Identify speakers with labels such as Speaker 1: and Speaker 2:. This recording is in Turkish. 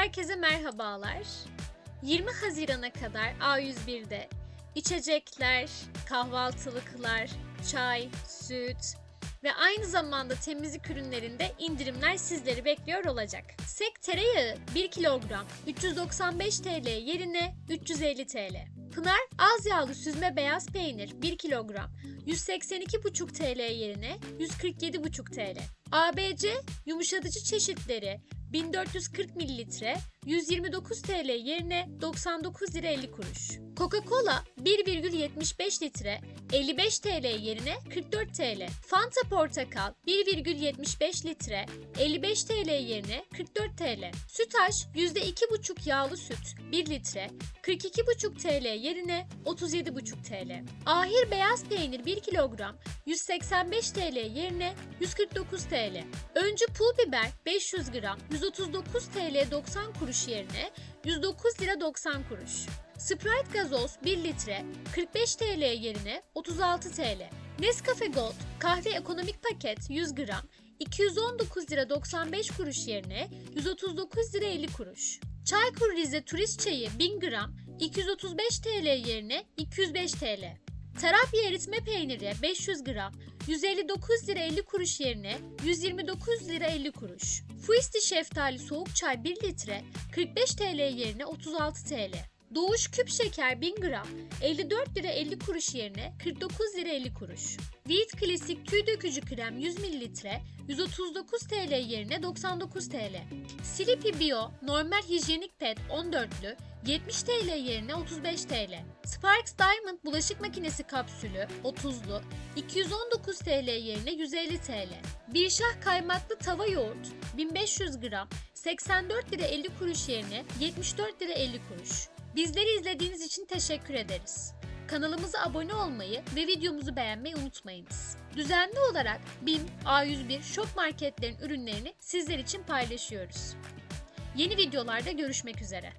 Speaker 1: Herkese merhabalar. 20 Haziran'a kadar A101'de içecekler, kahvaltılıklar, çay, süt ve aynı zamanda temizlik ürünlerinde indirimler sizleri bekliyor olacak. Sek tereyağı 1 kilogram 395 TL yerine 350 TL. Pınar az yağlı süzme beyaz peynir 1 kilogram 182,5 TL yerine 147,5 TL. ABC yumuşatıcı çeşitleri 1440 mililitre 129 TL yerine 99 lira 50 kuruş. Coca-Cola 1,75 litre 55 TL yerine 44 TL. Fanta Portakal 1,75 litre 55 TL yerine 44 TL. Sütaş %2,5 yağlı süt 1 litre 42,5 TL yerine 37,5 TL. Ahir beyaz peynir 1 kilogram 185 TL yerine 149 TL. Öncü pul biber 500 gram 139 TL 90 kuruş yerine 109 lira 90 kuruş. Sprite gazoz 1 litre 45 TL yerine 36 TL. Nescafe Gold kahve ekonomik paket 100 gram 219 lira 95 kuruş yerine 139 lira 50 kuruş. Çaykur Rize turist çayı 1000 gram 235 TL yerine 205 TL. Terapya eritme peyniri 500 gram 159 lira 50 kuruş yerine 129 lira 50 kuruş. Fuisti şeftali soğuk çay 1 litre 45 TL yerine 36 TL. Doğuş küp şeker 1000 gram 54 lira 50 kuruş yerine 49 lira 50 kuruş. Wheat klasik tüy dökücü krem 100 mililitre 139 TL yerine 99 TL. Sleepy Bio normal hijyenik pet 14'lü 70 TL yerine 35 TL. Sparks Diamond bulaşık makinesi kapsülü 30'lu 219 TL yerine 150 TL. Bir şah kaymaklı tava yoğurt 1500 gram 84 lira 50 kuruş yerine 74 lira 50 kuruş. Bizleri izlediğiniz için teşekkür ederiz. Kanalımıza abone olmayı ve videomuzu beğenmeyi unutmayınız. Düzenli olarak BİM, A101, Şok Marketlerin ürünlerini sizler için paylaşıyoruz. Yeni videolarda görüşmek üzere.